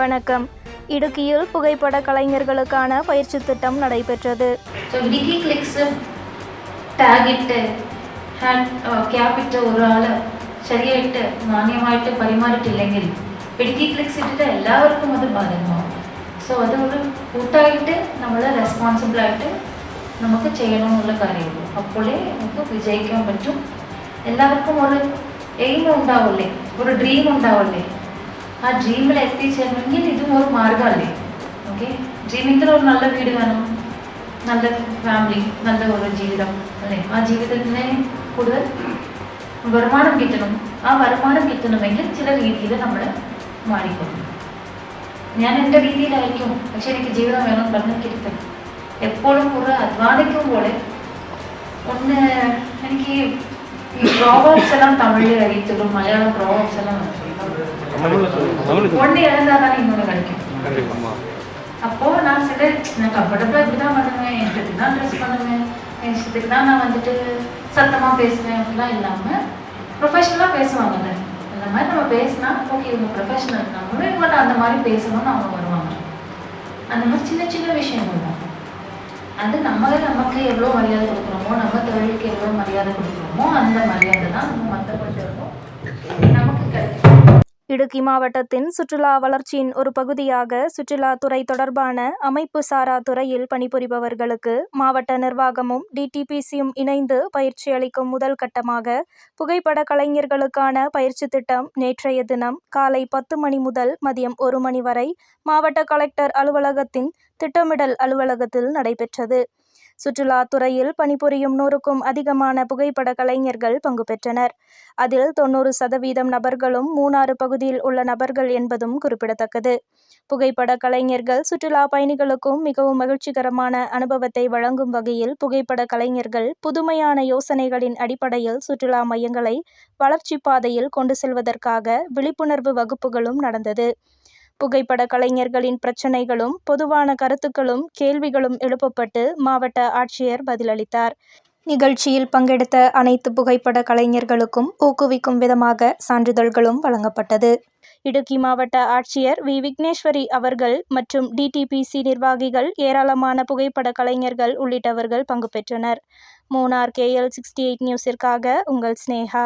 வணக்கம் இடுக்கியில் புகைப்பட கலைஞர்களுக்கான பயிற்சி திட்டம் நடைபெற்றது ടാഗിട്ട് ക്യാപ്പിട്ട് ഒരാൾ ശരിയായിട്ട് മാന്യമായിട്ട് പരിമാറിയിട്ടില്ലെങ്കിൽ പിടിക്കി ക്ലിക്സ് ഇട്ടിട്ട് എല്ലാവർക്കും അത് ബാധകമാവും. സോ അത് ഒരു കൂട്ടായിട്ട് നമ്മൾ റെസ്പോൺസിബിളായിട്ട് നമുക്ക് ചെയ്യണമെന്നുള്ള കാര്യമുള്ളൂ. അപ്പോഴേ നമുക്ക് വിജയിക്കാൻ പറ്റും. എല്ലാവർക്കും ഒരു എയിം ഉണ്ടാവില്ലേ? ഒരു ഡ്രീം ഉണ്ടാവില്ലേ? ആ ഡ്രീമിൽ എത്തിച്ചേരണമെങ്കിൽ ഇതും ഒരു മാർഗമല്ലേ ഓക്കെ ഡ്രീമിങ്ങിൽ ഒരു നല്ല വീട് വേണം. നല്ല ഫാമിലി നല്ല ഒരു ജീവിതം അല്ലേ? ആ ജീവിതത്തിന് കൂടുതൽ വരുമാനം കിട്ടണം. ആ വരുമാനം കിട്ടണമെങ്കിൽ ചില രീതിയിൽ നമ്മൾ മാറിക്കൊള്ളണം ഞാൻ എന്റെ രീതിയിലായിരിക്കും. പക്ഷെ എനിക്ക് ജീവിതം വേണം പറഞ്ഞിരിക്കരുത് എപ്പോഴും ഒരു അധ്വാനിക്കുമ്പോൾ ഒന്ന് എനിക്ക് ഈ പ്രോവേബ്സ് എല്ലാം തമിഴിൽ അറിയത്തുള്ളൂ മലയാളം പ്രോവേബ്സ് എല്ലാം ஒன்று இழந்தால் தானே இன்னொன்று கிடைக்கும். அப்போ நான் சில நான் கம்ஃபர்டபுளாக இப்படி தான் பண்ணுவேன். என் இஷ்டத்துக்கு தான் ட்ரெஸ் பண்ணுவேன். என் இஷ்டத்துக்கு தான் நான் வந்துட்டு சத்தமாக பேசுவேன். அப்படிலாம் இல்லாமல் ப்ரொஃபஷனலாக பேசுவாங்கல்ல. அந்த மாதிரி நம்ம பேசினா ஓகே இவங்க ப்ரொஃபஷனல் நம்மளும் இவங்கள்ட்ட அந்த மாதிரி பேசணும்னு அவங்க வருவாங்க. அந்த மாதிரி சின்ன சின்ன விஷயங்கள் தான். அது நம்ம நமக்கு எவ்வளோ மரியாதை கொடுக்குறோமோ நம்ம தொழிலுக்கு எவ்வளோ மரியாதை கொடுக்குறோமோ அந்த மரியாதை தான் நம்ம கிடைக்கும் இடுக்கி மாவட்டத்தின் சுற்றுலா வளர்ச்சியின் ஒரு பகுதியாக சுற்றுலாத்துறை தொடர்பான அமைப்பு சாரா துறையில் பணிபுரிபவர்களுக்கு மாவட்ட நிர்வாகமும் டிடிபிசியும் இணைந்து பயிற்சி அளிக்கும் முதல் கட்டமாக புகைப்பட கலைஞர்களுக்கான பயிற்சி திட்டம் நேற்றைய தினம் காலை பத்து மணி முதல் மதியம் ஒரு மணி வரை மாவட்ட கலெக்டர் அலுவலகத்தின் திட்டமிடல் அலுவலகத்தில் நடைபெற்றது. சுற்றுலாத்துறையில் பணிபுரியும் நூறுக்கும் அதிகமான புகைப்பட கலைஞர்கள் பங்கு பெற்றனர். அதில் தொண்ணூறு சதவீதம் நபர்களும் மூணாறு பகுதியில் உள்ள நபர்கள் என்பதும் குறிப்பிடத்தக்கது. புகைப்பட கலைஞர்கள் சுற்றுலா பயணிகளுக்கும் மிகவும் மகிழ்ச்சிகரமான அனுபவத்தை வழங்கும் வகையில் புகைப்பட கலைஞர்கள் புதுமையான யோசனைகளின் அடிப்படையில் சுற்றுலா மையங்களை வளர்ச்சி பாதையில் கொண்டு செல்வதற்காக விழிப்புணர்வு வகுப்புகளும் நடந்தது. புகைப்பட கலைஞர்களின் பிரச்சனைகளும் பொதுவான கருத்துக்களும் கேள்விகளும் எழுப்பப்பட்டு மாவட்ட ஆட்சியர் பதிலளித்தார். நிகழ்ச்சியில் பங்கெடுத்த அனைத்து புகைப்பட கலைஞர்களுக்கும் ஊக்குவிக்கும் விதமாக சான்றிதழ்களும் வழங்கப்பட்டது. இடுக்கி மாவட்ட ஆட்சியர் வி. விக்னேஸ்வரி அவர்கள் மற்றும் டிடிபிசி நிர்வாகிகள் ஏராளமான புகைப்பட கலைஞர்கள் உள்ளிட்டவர்கள் பங்கு பெற்றனர். மூனார் கேஎல் சிக்ஸ்டி எயிட் நியூஸிற்காக உங்கள் ஸ்னேகா